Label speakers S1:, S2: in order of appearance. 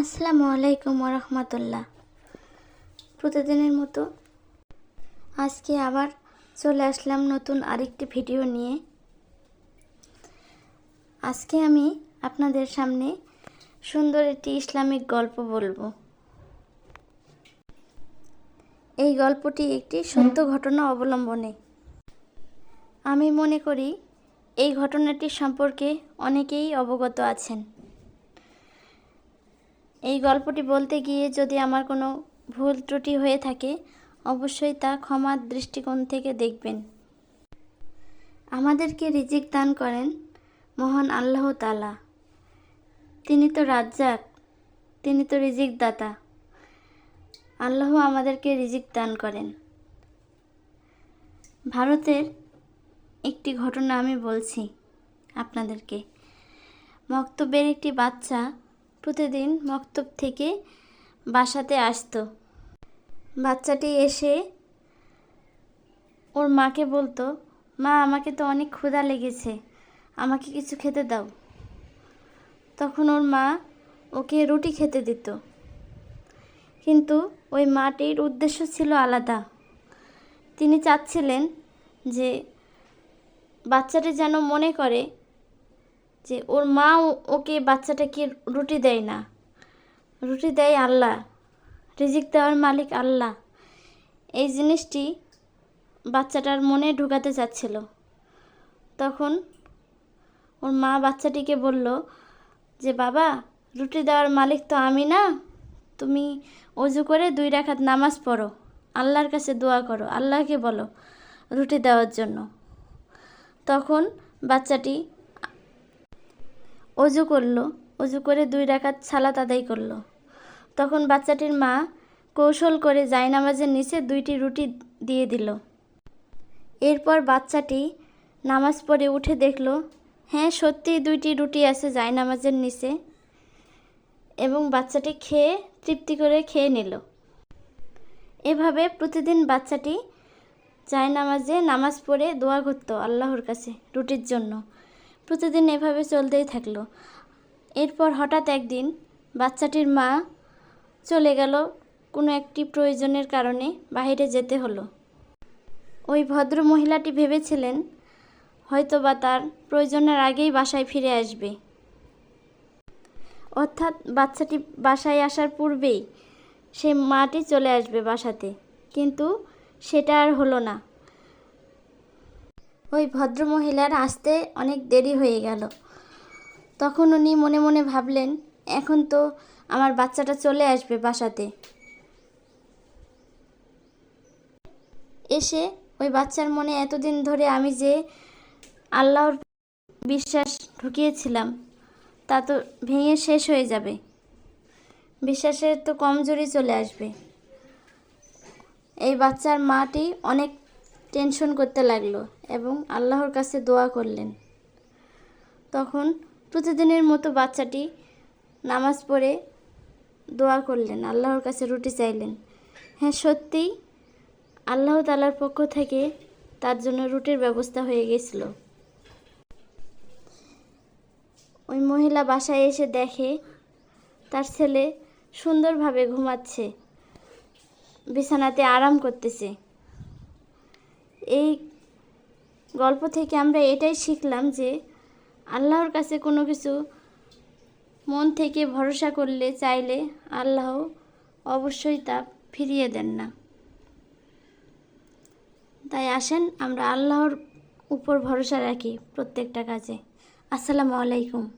S1: আসসালামু আলাইকুম রহমতুল্লাহ প্রতিদিনের মতো আজকে আবার চলে আসলাম নতুন আরেকটি ভিডিও নিয়ে। আজকে আমি আপনাদের সামনে সুন্দর একটি ইসলামিক গল্প বলব। এই গল্পটি একটি সত্য ঘটনা অবলম্বনে। আমি মনে করি, এই ঘটনাটি সম্পর্কে অনেকেই অবগত আছেন। এই গল্পটি বলতে গিয়ে যদি আমার কোনো ভুল ত্রুটি হয়ে থাকে, অবশ্যই তা ক্ষমার দৃষ্টিকোণ থেকে দেখবেন। আমাদেরকে রিজিক দান করেন মহান আল্লাহ তালা তিনি তো রাজ্জাক, তিনি তো রিজিক দাতা আল্লাহ আমাদেরকে রিজিক দান করেন। ভারতের একটি ঘটনা আমি বলছি আপনাদেরকে। মক্তবের একটি বাচ্চা প্রতিদিন মক্তব থেকে বাসাতে আসতো। বাচ্চাটি এসে ওর মাকে বলতো, মা, আমাকে তো অনেক ক্ষুধা লেগেছে, আমাকে কিছু খেতে দাও। তখন ওর মা ওকে রুটি খেতে দিত। কিন্তু ওই মাটির উদ্দেশ্য ছিল আলাদা। তিনি চাচ্ছিলেন যে বাচ্চাটি যেন মনে করে যে ওর মা ওকে বাচ্চাটাকে রুটি দেয় না। রুটি দেয় আল্লাহ, রিজিক দেওয়ার মালিক আল্লাহ। এই জিনিসটি বাচ্চাটার মনে ঢুকাতে চাচ্ছিল। তখন ওর মা বাচ্চাটিকে বলল, যে বাবা, রুটি দেওয়ার মালিক তো আমি না। তুমি অজু করে দুই রাখাত নামাজ পড়ো। আল্লাহর কাছে দোয়া করো, আল্লাহকে বলো রুটি দেওয়ার জন্য। তখন বাচ্চাটি অজু করল। অজু করে দুই রাকাত সালাত আদায় করল। তখন বাচ্চাটির মা কৌশল করে জায়নামাজের নিচে দুইটি রুটি দিয়ে দিল। এরপর বাচ্চাটি নামাজ পড়ে উঠে দেখল হ্যাঁ সত্যিই দুইটি রুটি আছে জায়নামাজের নিচে। এবং বাচ্চাটি খেয়ে, তৃপ্তি করে খেয়ে নিল। এভাবে প্রতিদিন বাচ্চাটি জায়নামাজে নামাজ পড়ে দোয়া করতো আল্লাহর কাছে রুটির জন্য। প্রতিদিন এভাবে চলতেই থাকল। এরপর হঠাৎ একদিন বাচ্চাটির মা চলে গেল কোনো একটি প্রয়োজনের কারণে বাইরে যেতে হলো। ওই ভদ্র মহিলাটি ভেবেছিলেন হয়তো বা তার প্রয়োজনের আগেই বাসায় ফিরে আসবে। অর্থাৎ বাচ্চাটি বাসায় আসার পূর্বেই সে মাটি চলে আসবে বাসাতে, কিন্তু সেটা আর হলো না। ওই ভদ্রমহিলার আসতে অনেক দেরি হয়ে গেল। তখন উনি মনে মনে ভাবলেন, এখন তো আমার বাচ্চাটা চলে আসবে বাসাতে। এসে ওই বাচ্চার মনে এতদিন ধরে আমি যে আল্লাহর বিশ্বাস ঢুকিয়েছিলাম, তা তো ভেঙে শেষ হয়ে যাবে। বিশ্বাসের তো কমজোরি চলে আসবে। এই বাচ্চার মাটি অনেক টেনশন করতে লাগল এবং আল্লাহর কাছে দোয়া করলেন। তখন প্রতিদিনের মতো বাচ্চাটি নামাজ পড়ে দোয়া করলেন, আল্লাহর কাছে রুটি চাইলেন। হ্যাঁ সত্যিই আল্লাহ তালার পক্ষ থেকে তার জন্য রুটির ব্যবস্থা হয়ে গেছিল। ওই মহিলা বাসায় এসে দেখে তার ছেলে সুন্দরভাবে ঘুমাচ্ছে, বিছানাতে আরাম করতেছে। এই গল্প থেকে আমরা এটাই শিখলাম যে আল্লাহর কাছে কোনো কিছু মন থেকে ভরসা করলে চাইলে আল্লাহ অবশ্যই তা ফিরিয়ে দেন না। তাই আসেন, আমরা আল্লাহর উপর ভরসা রাখি প্রত্যেকটা কাজে। আসসালামু আলাইকুম।